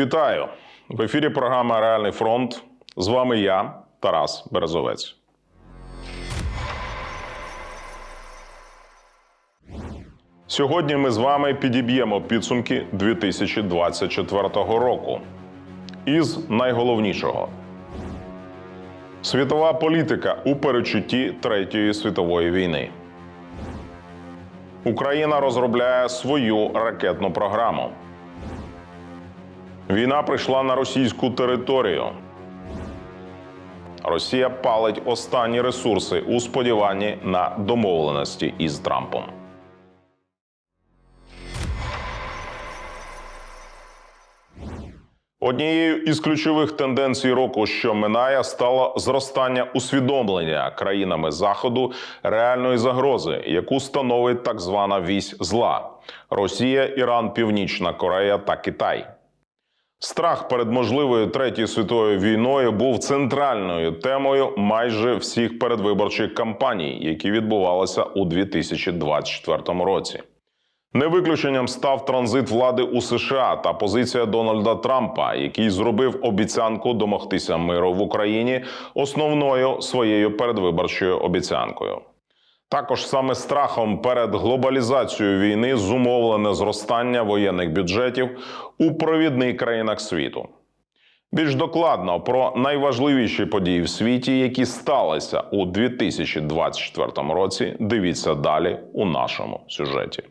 Вітаю в ефірі. Програма Реальний фронт. З вами я, Тарас Березовець. Сьогодні ми з вами підіб'ємо підсумки 2024 року. Із найголовнішого світова політика у перечутті Третьої світової війни. Україна розробляє свою ракетну програму. Війна прийшла на російську територію. Росія палить останні ресурси у сподіванні на домовленості із Трампом. Однією із ключових тенденцій року, що минає, стало зростання усвідомлення країнами заходу реальної загрози, яку становить так звана вісь зла: Росія, Іран, Північна Корея та Китай. Страх перед можливою третьою світовою війною був центральною темою майже всіх передвиборчих кампаній, які відбувалися у 2024 році. Не виключенням став транзит влади у США та позиція Дональда Трампа, який зробив обіцянку домогтися миру в Україні основною своєю передвиборчою обіцянкою. Також саме страхом перед глобалізацією війни зумовлене зростання воєнних бюджетів у провідних країнах світу. Більш докладно про найважливіші події в світі, які сталися у 2024 році. Дивіться далі у нашому сюжеті.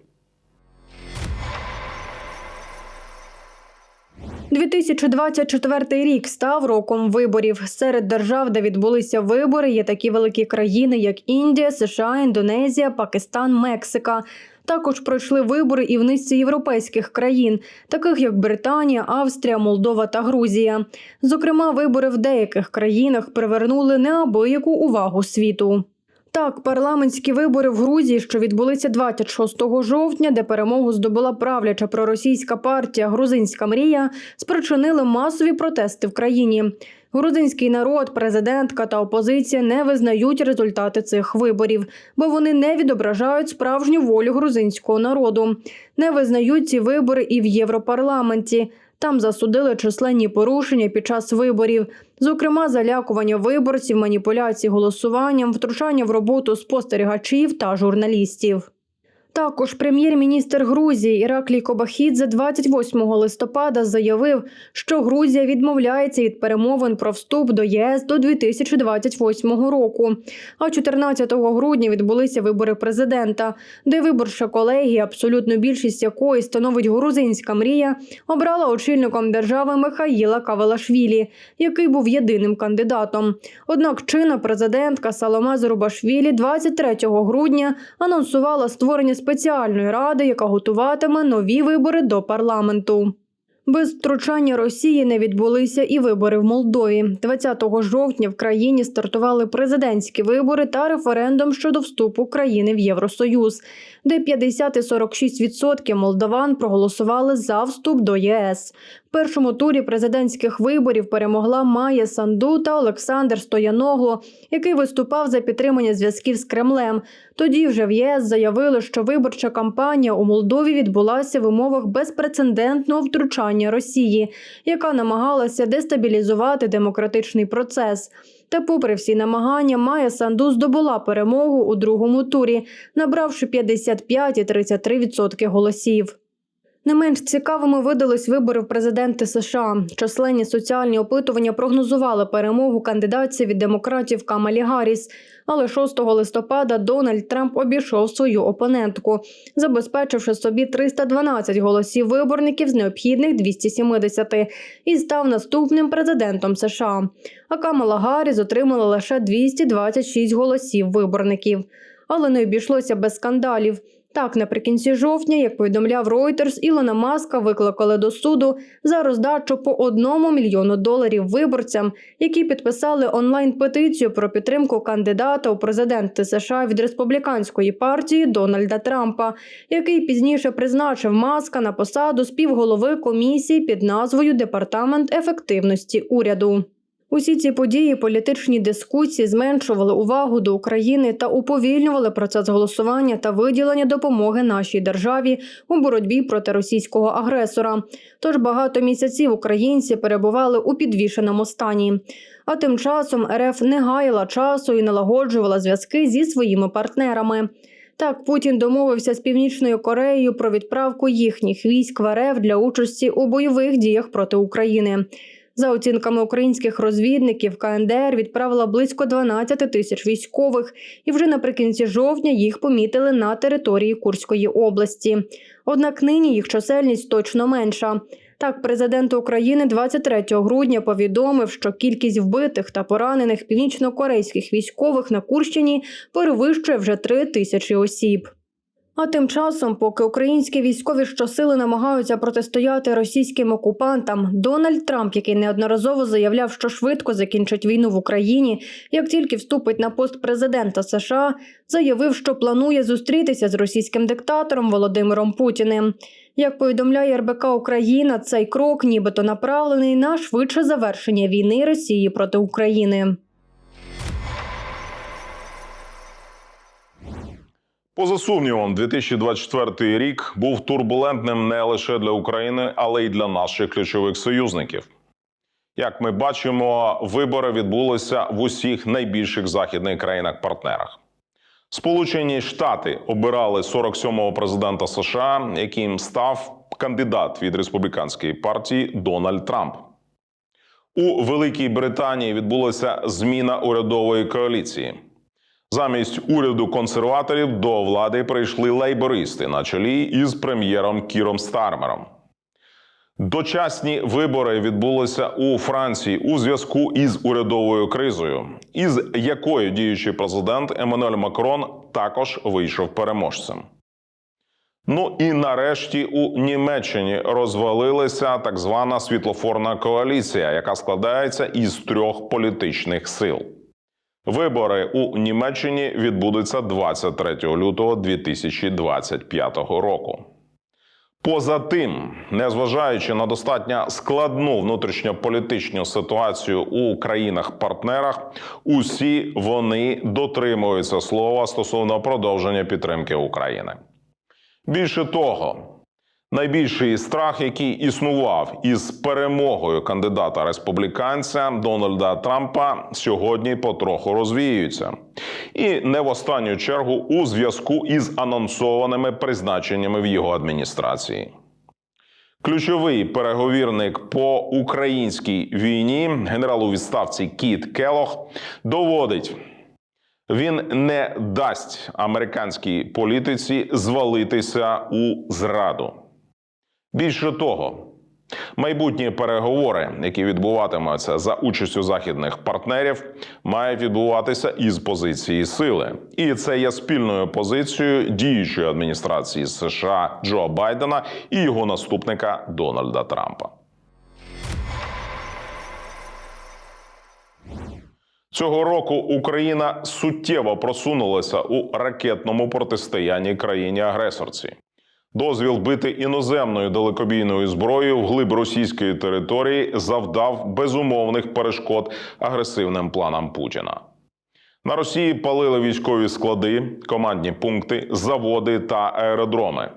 2024 рік став роком виборів. Серед держав, де відбулися вибори, є такі великі країни, як Індія, США, Індонезія, Пакистан, Мексика. Також пройшли вибори і в низці європейських країн, таких як Британія, Австрія, Молдова та Грузія. Зокрема, вибори в деяких країнах привернули неабияку увагу світу. Так, парламентські вибори в Грузії, що відбулися 26 жовтня, де перемогу здобула правляча проросійська партія Грузинська мрія, спричинили масові протести в країні. Грузинський народ, президентка та опозиція не визнають результати цих виборів, бо вони не відображають справжню волю грузинського народу. Не визнають ці вибори і в Європарламенті. Там засудили численні порушення під час виборів, зокрема, залякування виборців, маніпуляції голосуванням, втручання в роботу спостерігачів та журналістів. Також прем'єр-міністр Грузії Іраклій Кобахідзе 28 листопада заявив, що Грузія відмовляється від перемовин про вступ до ЄС до 2028 року. А 14 грудня відбулися вибори президента, де виборча колегія, абсолютну більшість якої становить грузинська мрія, обрала очільником держави Михаїла Кавелашвілі, який був єдиним кандидатом. Однак чинна президентка Саломе Зурбашвілі 23 грудня анонсувала створення спеціальної ради, яка готуватиме нові вибори до парламенту. Без втручання Росії не відбулися і вибори в Молдові. 20 жовтня в країні стартували президентські вибори та референдум щодо вступу країни в Євросоюз, де 50 і 46% молдаван проголосували за вступ до ЄС. Першому турі президентських виборів перемогла Майя Санду та Олександр Стояногло, який виступав за підтримання зв'язків з Кремлем. Тоді вже в ЄС заявили, що виборча кампанія у Молдові відбулася в умовах безпрецедентного втручання Росії, яка намагалася дестабілізувати демократичний процес. Та, попри всі намагання, Майя Санду здобула перемогу у другому турі, набравши 55,33% голосів. Не менш цікавими видались вибори в президенти США. Численні соціальні опитування прогнозували перемогу кандидатці від демократів Камалі Гарріс. Але 6 листопада Дональд Трамп обійшов свою опонентку, забезпечивши собі 312 голосів виборників з необхідних 270 і став наступним президентом США. А Камала Гарріс отримала лише 226 голосів виборників. Але не обійшлося без скандалів. Так, наприкінці жовтня, як повідомляв Reuters, Ілона Маска викликали до суду за роздачу по одному мільйону доларів виборцям, які підписали онлайн-петицію про підтримку кандидата у президенти США від республіканської партії Дональда Трампа, який пізніше призначив Маска на посаду співголови комісії під назвою Департамент ефективності уряду. Усі ці події, політичні дискусії зменшували увагу до України та уповільнювали процес голосування та виділення допомоги нашій державі у боротьбі проти російського агресора. Тож багато місяців українці перебували у підвішеному стані. А тим часом РФ не гаяла часу і налагоджувала зв'язки зі своїми партнерами. Так, Путін домовився з Північною Кореєю про відправку їхніх військ в РФ для участі у бойових діях проти України. За оцінками українських розвідників, КНДР відправила близько 12 тисяч військових, і вже наприкінці жовтня їх помітили на території Курської області. Однак нині їх чисельність точно менша. Так, президент України 23 грудня повідомив, що кількість вбитих та поранених північнокорейських військових на Курщині перевищує вже 3 тисячі осіб. А тим часом, поки українські військові щосили намагаються протистояти російським окупантам, Дональд Трамп, який неодноразово заявляв, що швидко закінчить війну в Україні, як тільки вступить на пост президента США, заявив, що планує зустрітися з російським диктатором Володимиром Путіним. Як повідомляє РБК Україна, цей крок нібито направлений на швидше завершення війни Росії проти України. Поза сумнівом, 2024 рік був турбулентним не лише для України, але й для наших ключових союзників. Як ми бачимо, вибори відбулися в усіх найбільших західних країнах-партнерах. Сполучені Штати обирали 47-го президента США, яким став кандидат від республіканської партії Дональд Трамп. У Великій Британії відбулася зміна урядової коаліції. Замість уряду консерваторів до влади прийшли лейбористи на чолі із прем'єром Кіром Стармером. Дочасні вибори відбулися у Франції у зв'язку із урядовою кризою, із якою діючий президент Еммануель Макрон також вийшов переможцем. Ну і нарешті у Німеччині розвалилася так звана світлофорна коаліція, яка складається із трьох політичних сил. Вибори у Німеччині відбудуться 23 лютого 2025 року. Поза тим, незважаючи на достатньо складну внутрішньополітичну ситуацію у країнах-партнерах, усі вони дотримуються слова стосовно продовження підтримки України. Більше того, найбільший страх, який існував із перемогою кандидата республіканця Дональда Трампа, сьогодні потроху розвіюється, і не в останню чергу у зв'язку із анонсованими призначеннями в його адміністрації. Ключовий переговірник по українській війні, генерал у відставці Кіт Келох, доводить. Він не дасть американській політиці звалитися у зраду. Більше того, майбутні переговори, які відбуватимуться за участю західних партнерів, мають відбуватися із позиції сили, і це є спільною позицією діючої адміністрації США Джо Байдена і його наступника Дональда Трампа. Цього року Україна суттєво просунулася у ракетному протистоянні країні-агресорці. Дозвіл бити іноземною далекобійною зброєю вглиб російської території завдав безумовних перешкод агресивним планам Путіна. На Росії палили військові склади, командні пункти, заводи та аеродроми.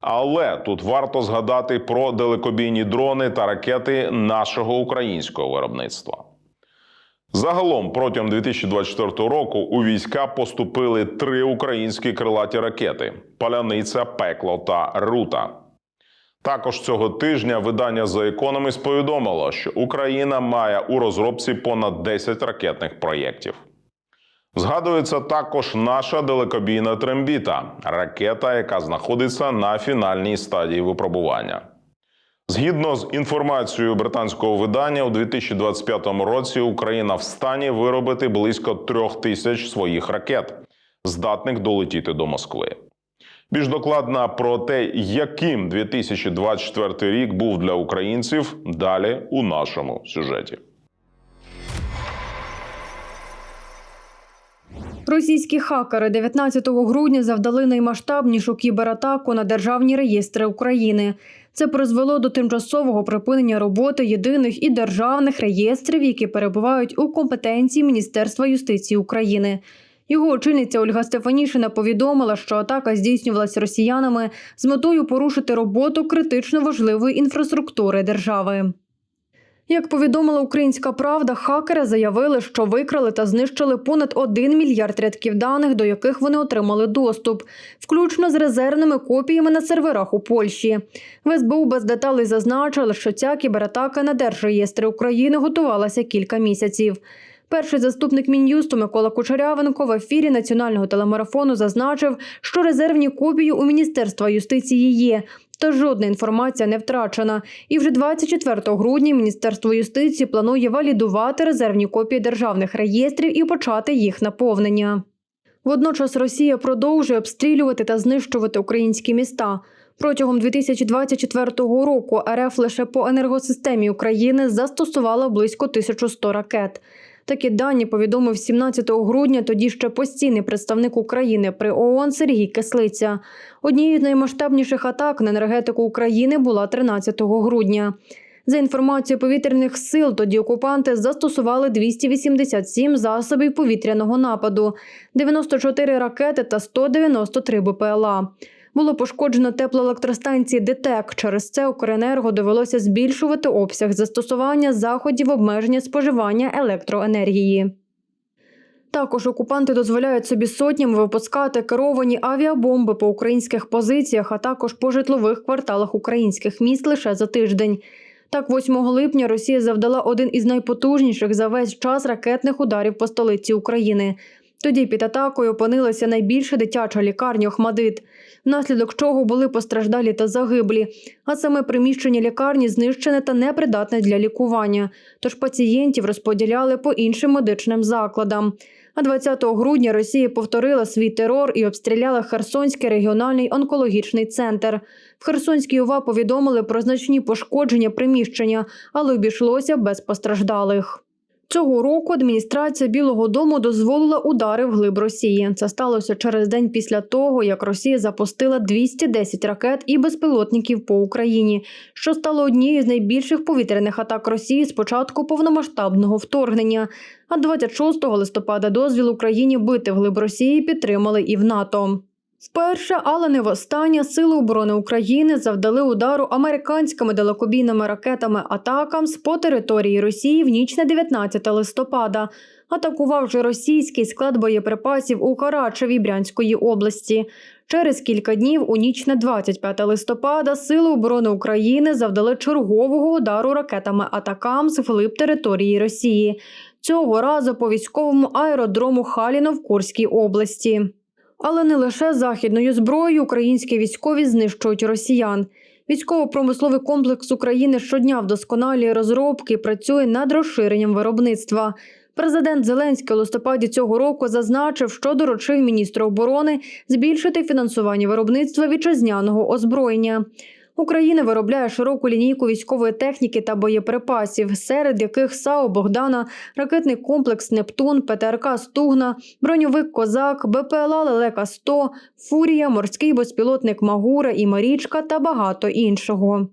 Але тут варто згадати про далекобійні дрони та ракети нашого українського виробництва. Загалом протягом 2024 року у війська поступили три українські крилаті ракети: Паляниця, Пекло та Рута. Також цього тижня видання The Economist повідомило, що Україна має у розробці понад 10 ракетних проєктів. Згадується також наша далекобійна трембіта ракета, яка знаходиться на фінальній стадії випробування. Згідно з інформацією британського видання, у 2025 році Україна в стані виробити близько трьох тисяч своїх ракет, здатних долетіти до Москви. Більш докладно про те, яким 2024 рік був для українців, далі у нашому сюжеті. Російські хакери 19 грудня завдали наймасштабнішу кібератаку на державні реєстри України. Це призвело до тимчасового припинення роботи єдиних і державних реєстрів, які перебувають у компетенції Міністерства юстиції України. Його очільниця Ольга Стефанішина повідомила, що атака здійснювалася росіянами з метою порушити роботу критично важливої інфраструктури держави. Як повідомила Українська Правда, хакери заявили, що викрали та знищили понад 1 мільярд рядків даних, до яких вони отримали доступ, включно з резервними копіями на серверах у Польщі. В СБУ без деталей зазначили, що ця кібератака на держреєстри України готувалася кілька місяців. Перший заступник мін'юсту Микола Кучерявенко в ефірі національного телемарафону зазначив, що резервні копії у Міністерства юстиції є, та жодна інформація не втрачена. І вже 24 грудня Міністерство юстиції планує валідувати резервні копії державних реєстрів і почати їх наповнення. Водночас Росія продовжує обстрілювати та знищувати українські міста. Протягом 2024 року РФ лише по енергосистемі України застосувала близько 1100 ракет. Такі дані повідомив 17 грудня тоді ще постійний представник України при ООН Сергій Кислиця. Однією з наймасштабніших атак на енергетику України була 13 грудня. За інформацією повітряних сил, тоді окупанти застосували 287 засобів повітряного нападу, 94 ракети та 193 БПЛА. Було пошкоджено теплоелектростанції ДТЕК. Через це Укренерго довелося збільшувати обсяг застосування заходів обмеження споживання електроенергії. Також окупанти дозволяють собі сотнями випускати керовані авіабомби по українських позиціях, а також по житлових кварталах українських міст лише за тиждень. Так, 8 липня Росія завдала один із найпотужніших за весь час ракетних ударів по столиці України. Тоді під атакою опинилася найбільша дитяча лікарня Охмадит, внаслідок чого були постраждалі та загиблі. А саме приміщення лікарні знищене та непридатне для лікування. Тож пацієнтів розподіляли по іншим медичним закладам. А 20 грудня Росія повторила свій терор і обстріляла Херсонський регіональний онкологічний центр. В Херсонській ОВА повідомили про значні пошкодження приміщення, але обійшлося без постраждалих. Цього року адміністрація Білого Дому дозволила удари в глиб Росії. Це сталося через день після того, як Росія запустила 210 ракет і безпілотників по Україні, що стало однією з найбільших повітряних атак Росії з початку повномасштабного вторгнення. А 26 листопада дозвіл Україні бити в глиб Росії підтримали і в НАТО. Вперше, але не востаннє, Сили оборони України завдали удару американськими далекобійними ракетами атакам по території Росії в ніч на 19 листопада. Атакував же російський склад боєприпасів у Карачеві Брянської області. Через кілька днів, у ніч на 25 листопада, Сили оборони України завдали чергового удару ракетами атакам з вглиб території Росії. Цього разу по військовому аеродрому Халіно в Курській області. Але не лише західною зброєю українські військові знищують росіян. Військово-промисловий комплекс України щодня вдосконалює розробки і працює над розширенням виробництва. Президент Зеленський у листопаді цього року зазначив, що доручив міністру оборони збільшити фінансування виробництва вітчизняного озброєння. Україна виробляє широку лінійку військової техніки та боєприпасів, серед яких САУ Богдана, ракетний комплекс Нептун, ПТРК Стугна, броньовик Козак, БПЛА Лелека 100 Фурія, морський безпілотник Магура і Марічка та багато іншого.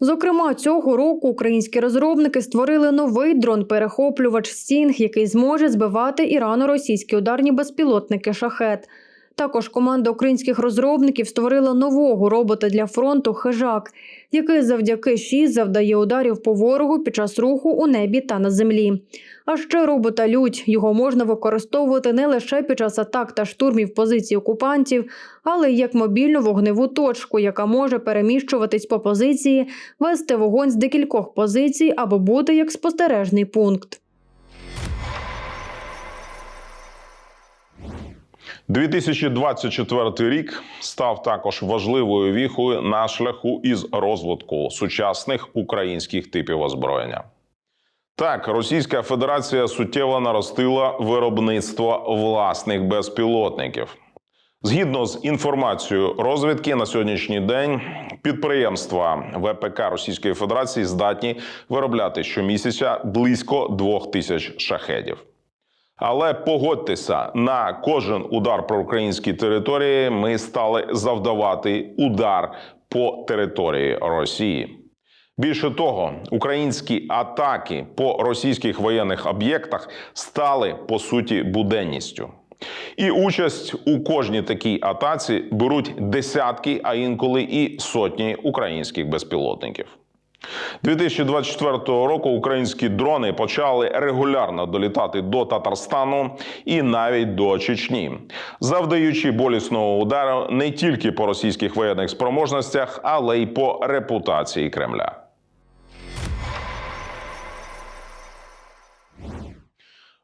Зокрема, цього року українські розробники створили новий дрон-перехоплювач Стінг, який зможе збивати ірано-російські ударні безпілотники шахет. Також команда українських розробників створила нового робота для фронту хижак, який завдяки ШІС завдає ударів по ворогу під час руху у небі та на землі. А ще робота лють його можна використовувати не лише під час атак та штурмів позицій окупантів, але й як мобільну вогневу точку, яка може переміщуватись по позиції, вести вогонь з декількох позицій або бути як спостережний пункт. 2024 рік став також важливою віхою на шляху із розвитку сучасних українських типів озброєння. Так, Російська Федерація суттєво наростила виробництво власних безпілотників. Згідно з інформацією розвідки, на сьогоднішній день підприємства ВПК Російської Федерації здатні виробляти щомісяця близько двох тисяч шахедів. Але погодьтеся, на кожен удар про українські території ми стали завдавати удар по території Росії. Більше того, українські атаки по російських воєнних об'єктах стали по суті буденністю. І участь у кожній такій атаці беруть десятки, а інколи і сотні українських безпілотників. 2024 року українські дрони почали регулярно долітати до Татарстану і навіть до Чечні, завдаючи болісного удару не тільки по російських воєнних спроможностях, але й по репутації Кремля.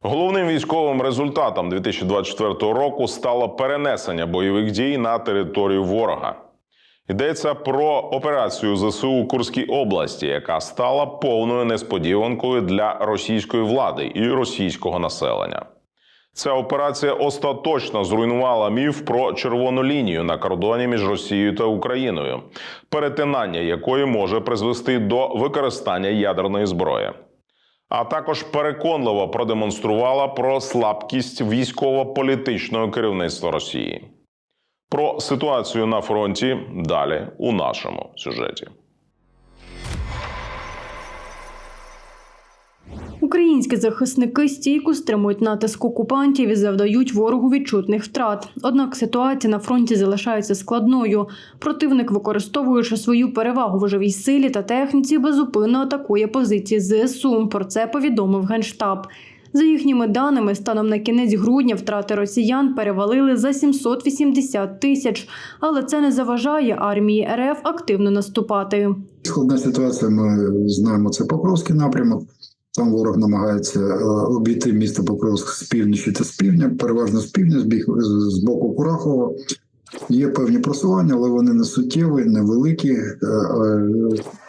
Головним військовим результатом 2024 року стало перенесення бойових дій на територію ворога. Йдеться про операцію ЗСУ у Курській області, яка стала повною несподіванкою для російської влади і російського населення. Ця операція остаточно зруйнувала міф про червону лінію на кордоні між Росією та Україною, перетинання якої може призвести до використання ядерної зброї. А також переконливо продемонструвала про слабкість військово-політичного керівництва Росії. Про ситуацію на фронті далі у нашому сюжеті. Українські захисники стійко стримують натиск окупантів і завдають ворогу відчутних втрат. Однак ситуація на фронті залишається складною. Противник, використовуючи свою перевагу в живій силі та техніці, безупинно атакує позиції ЗСУ. Про це повідомив генштаб. За їхніми даними, станом на кінець грудня втрати росіян перевалили за 780 тисяч, але це не заважає армії РФ активно наступати. Складна ситуація. Ми знаємо це Покровський напрямок. Там ворог намагається е, обійти місто Покровськ з півночі та з півдня, переважно з півдня, з боку Курахова. Є певні просування, але вони не суттєві, невеликі. Е,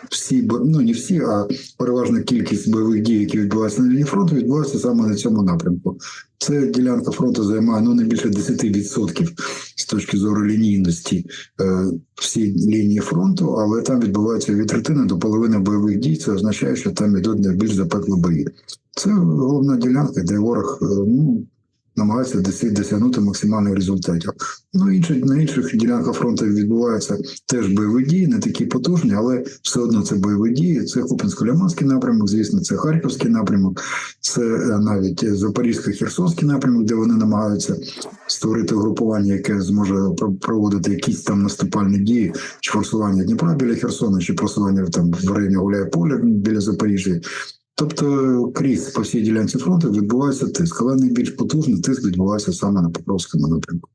Всі ну не всі, а переважна кількість бойових дій, які відбуваються на лінії фронту, відбуваються саме на цьому напрямку. Це ділянка фронту займає ну не більше 10% з точки зору лінійності е, всі лінії фронту, але там відбувається від третини до половини бойових дій. Це означає, що там йдуть найбільш запеклі бої. Це головна ділянка, де ворог е, ну, намагається досі- досягнути максимальних результатів. Ну інші на інших ділянках фронту відбуваються теж бойові дії, не такі потужні, але все одно це бойові дії. Це Купінсько-Ляманський напрямок, звісно, це Харківський напрямок, це е, навіть Запорізько-Херсонський напрямок, де вони намагаються створити групування, яке зможе проводити якісь там наступальні дії, чи форсування Дніпра біля Херсона, чи просування там в районі Гуляйполя біля Запоріжжя. Тобто крізь по всій ділянці фронту відбувається тиск, але найбільш потужний тиск відбувається саме на Покровському напрямку.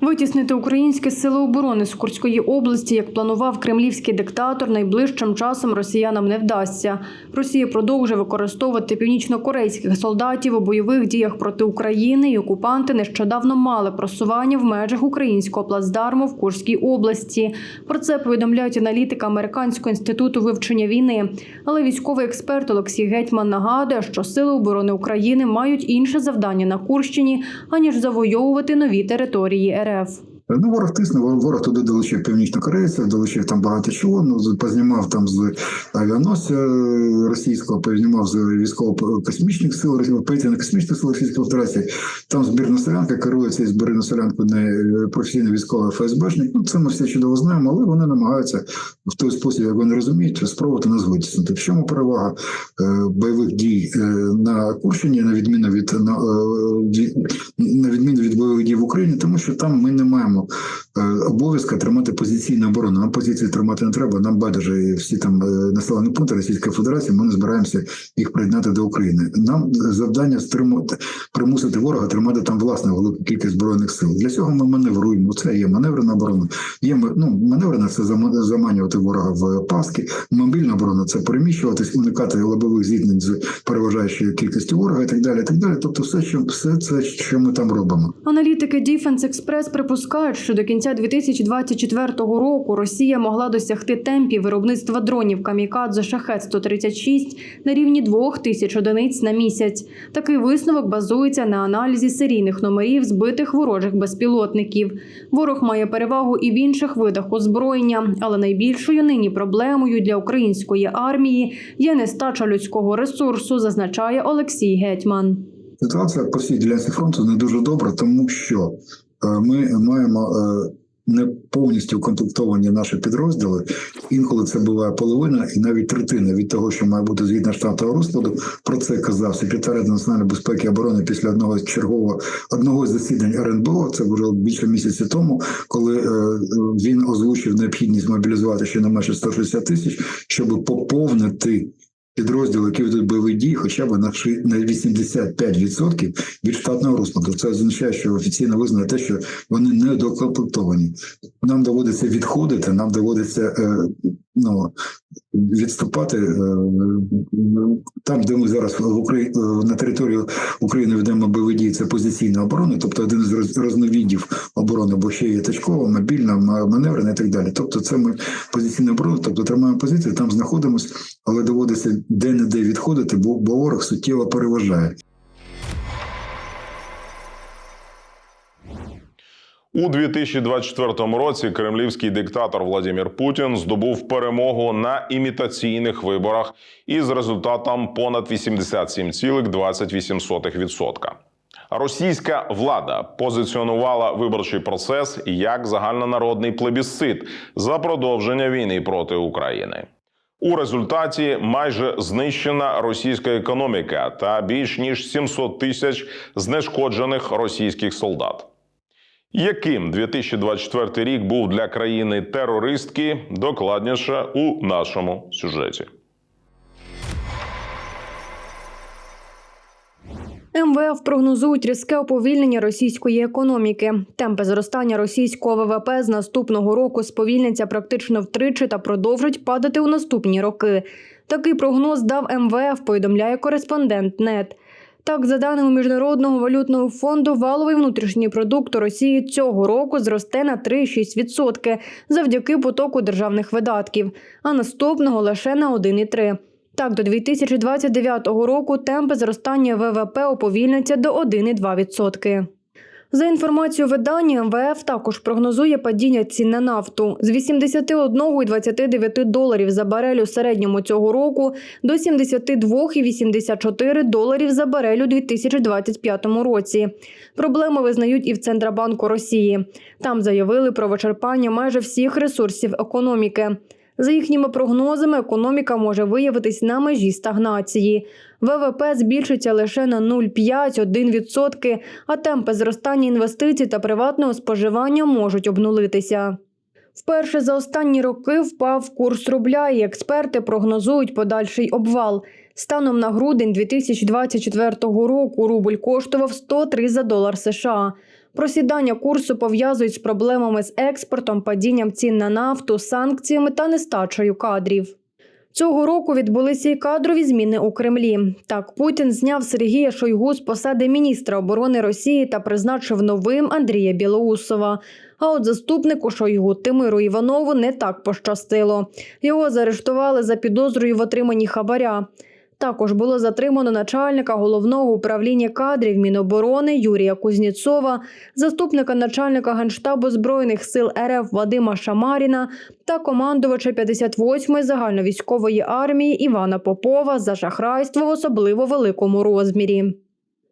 Витіснити українські сили оборони з Курської області, як планував кремлівський диктатор, найближчим часом росіянам не вдасться. Росія продовжує використовувати північнокорейських солдатів у бойових діях проти України, і окупанти нещодавно мали просування в межах українського плацдарму в Курській області. Про це повідомляють аналітики Американського інституту вивчення війни. Але військовий експерт Олексій Гетьман нагадує, що сили оборони України мають інше завдання на Курщині, аніж завойовувати нові території РФ. Ну, ворог тисне, ворог туди долучив північнокорейців, долучив там багато чого. Ну, познімав там з авіаносця е, російського, познімав з військово-космічних сил, повітряно-космічних сил Російської Федерації. Там збірна солянка керується і збірна солянку не професійний військовий ФСБшник. Ну, це ми все чудово знаємо, але вони намагаються в той спосіб, як вони розуміють, спробувати нас витіснити. В чому перевага е, бойових дій е, на Курщині, на відміну від на, на відміну від бойових дій в Україні, тому що там ми не маємо е, обов'язка тримати позиційну оборону. Нам позиції тримати не треба. Нам байдуже всі там е, населені пункти Російської Федерації. Ми не збираємося їх приєднати до України. Нам завдання стримувати примусити ворога тримати там власне велику кількість збройних сил. Для цього ми маневруємо. Це є маневрена оборона. Є ну, маневрена це зам- заманювати ворога в паски. Мобільна оборона це переміщуватись, уникати лобових зіткнень з переважаючою кількістю ворога і так далі. І так далі. Тобто, все, що все це, що ми там робимо. Аналітики Defense Express припускають, що до кінця 2024 року Росія могла досягти темпів виробництва дронів камікадзе шахет 136 на рівні 2 тисяч одиниць на місяць. Такий висновок базується на аналізі серійних номерів збитих ворожих безпілотників. Ворог має перевагу і в інших видах озброєння, але найбільшою нині проблемою для української армії є нестача людського ресурсу, зазначає Олексій Гетьман. Ситуація по всій ділянці фронту не дуже добра, тому що ми маємо е, не повністю укомплектовані наші підрозділи. Інколи це буває половина і навіть третина від того, що має бути згідно штатного розкладу. Про це казав секретар національної безпеки і оборони після одного з чергового одного з засідань РНБО. Це вже більше місяця тому, коли е, він озвучив необхідність мобілізувати ще не менше 160 тисяч, щоб поповнити підрозділи, які ведуть бойові дії, хоча б на 85% від штатного розкладу. Це означає, що офіційно визнає те, що вони не докомплектовані. Нам доводиться відходити, нам доводиться е, ну, відступати е, там, де ми зараз в Украї... е, на території України ведемо бойові дії, це позиційна оборона, тобто один з роз- різновидів оборони, бо ще є точкова, мобільна, маневрена і так далі. Тобто, це ми позиційна оборона, тобто тримаємо позицію, там знаходимося, але доводиться де-не-де відходити, бо ворог суттєво переважає. У 2024 році кремлівський диктатор Владимир Путін здобув перемогу на імітаційних виборах із результатом понад 87,28%. Російська влада позиціонувала виборчий процес як загальнонародний плебісцит за продовження війни проти України. У результаті майже знищена російська економіка та більш ніж 700 тисяч знешкоджених російських солдат. Яким 2024 рік був для країни терористки, докладніше у нашому сюжеті. МВФ прогнозують різке уповільнення російської економіки. Темпи зростання російського ВВП з наступного року сповільняться практично втричі та продовжать падати у наступні роки. Такий прогноз дав МВФ, повідомляє кореспондент НЕТ. Так, за даними Міжнародного валютного фонду, валовий внутрішній продукт Росії цього року зросте на 3,6% завдяки потоку державних видатків, а наступного лише на 1,3%. Так, до 2029 року темпи зростання ВВП уповільняться до 1,2%. За інформацією видання, МВФ також прогнозує падіння цін на нафту з 81,29 доларів за барель у середньому цього року до 72,84 доларів за барель у 2025 році. Проблеми визнають і в Центробанку Росії. Там заявили про вичерпання майже всіх ресурсів економіки. За їхніми прогнозами, економіка може виявитись на межі стагнації. ВВП збільшиться лише на 0,5-1%, а темпи зростання інвестицій та приватного споживання можуть обнулитися. Вперше за останні роки впав курс рубля, і експерти прогнозують подальший обвал. Станом на грудень 2024 року рубль коштував 103 за долар США. Просідання курсу пов'язують з проблемами з експортом, падінням цін на нафту, санкціями та нестачею кадрів. Цього року відбулися і кадрові зміни у Кремлі. Так, Путін зняв Сергія Шойгу з посади міністра оборони Росії та призначив новим Андрія Білоусова. А от заступнику Шойгу Тимиру Іванову не так пощастило. Його заарештували за підозрою в отриманні хабаря. Також було затримано начальника головного управління кадрів Міноборони Юрія Кузнєцова, заступника начальника Генштабу Збройних сил РФ Вадима Шамаріна та командувача 58-ї загальновійськової армії Івана Попова за шахрайство в особливо великому розмірі.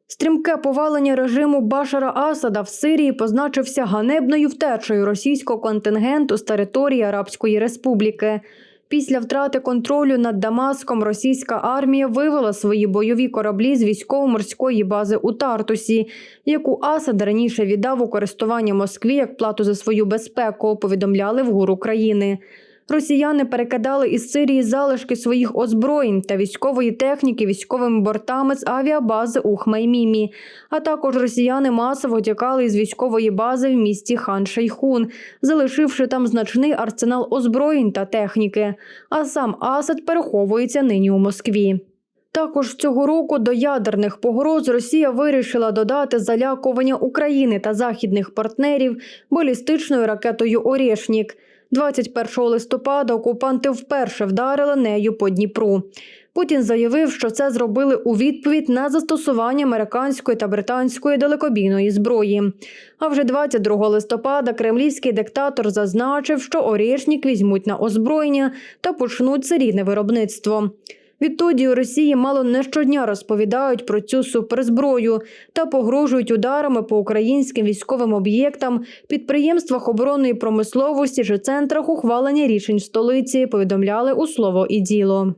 Стрімке повалення режиму Башара Асада в Сирії позначився ганебною втечею російського контингенту з території Арабської Республіки. Після втрати контролю над Дамаском російська армія вивела свої бойові кораблі з військово-морської бази у Тартусі, яку Асад раніше віддав у користування Москві як плату за свою безпеку, повідомляли в ГУР країни. Росіяни перекидали із Сирії залишки своїх озброєнь та військової техніки військовими бортами з авіабази у Хмаймімі. А також росіяни масово тікали із військової бази в місті Хан Шейхун, залишивши там значний арсенал озброєнь та техніки. А сам Асад переховується нині у Москві. Також цього року до ядерних погроз Росія вирішила додати залякування України та західних партнерів балістичною ракетою Орєшнік. 21 листопада окупанти вперше вдарили нею по Дніпру. Путін заявив, що це зробили у відповідь на застосування американської та британської далекобійної зброї. А вже 22 листопада кремлівський диктатор зазначив, що орішнік візьмуть на озброєння та почнуть серійне виробництво. Відтоді у Росії мало не щодня розповідають про цю суперзброю та погрожують ударами по українським військовим об'єктам, підприємствах оборонної промисловості чи центрах ухвалення рішень столиці. Повідомляли у слово і діло.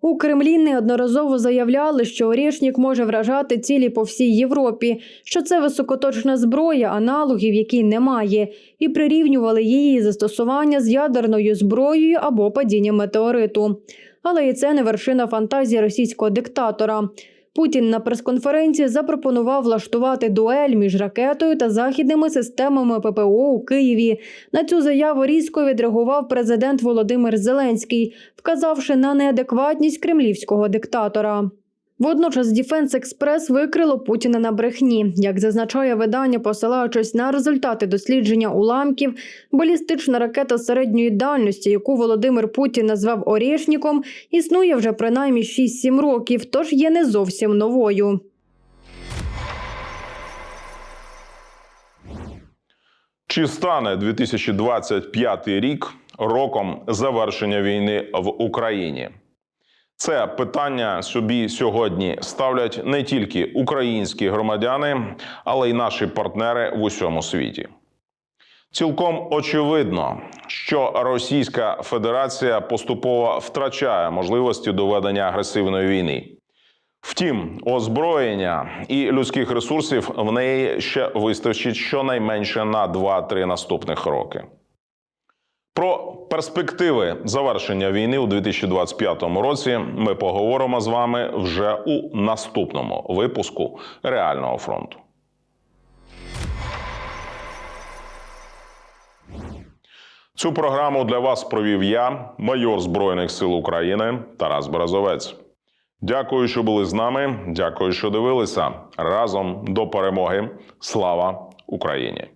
У Кремлі неодноразово заявляли, що Орєшнік може вражати цілі по всій Європі, що це високоточна зброя, аналогів якій немає, і прирівнювали її застосування з ядерною зброєю або падінням метеориту. Але і це не вершина фантазії російського диктатора. Путін на прес-конференції запропонував влаштувати дуель між ракетою та західними системами ППО у Києві. На цю заяву різко відреагував президент Володимир Зеленський, вказавши на неадекватність кремлівського диктатора. Водночас Діфенс Експрес викрило Путіна на брехні. Як зазначає видання, посилаючись на результати дослідження уламків, балістична ракета середньої дальності, яку Володимир Путін назвав Орєшніком, існує вже принаймні 6-7 років, тож є не зовсім новою. Чи стане 2025 рік роком завершення війни в Україні? Це питання собі сьогодні ставлять не тільки українські громадяни, але й наші партнери в усьому світі. Цілком очевидно, що Російська Федерація поступово втрачає можливості до ведення агресивної війни. Втім, озброєння і людських ресурсів в неї ще вистачить щонайменше на 2-3 наступних роки. Про перспективи завершення війни у 2025 році ми поговоримо з вами вже у наступному випуску Реального фронту. Цю програму для вас провів я, майор Збройних сил України Тарас Березовець. Дякую, що були з нами. Дякую, що дивилися. Разом до перемоги. Слава Україні!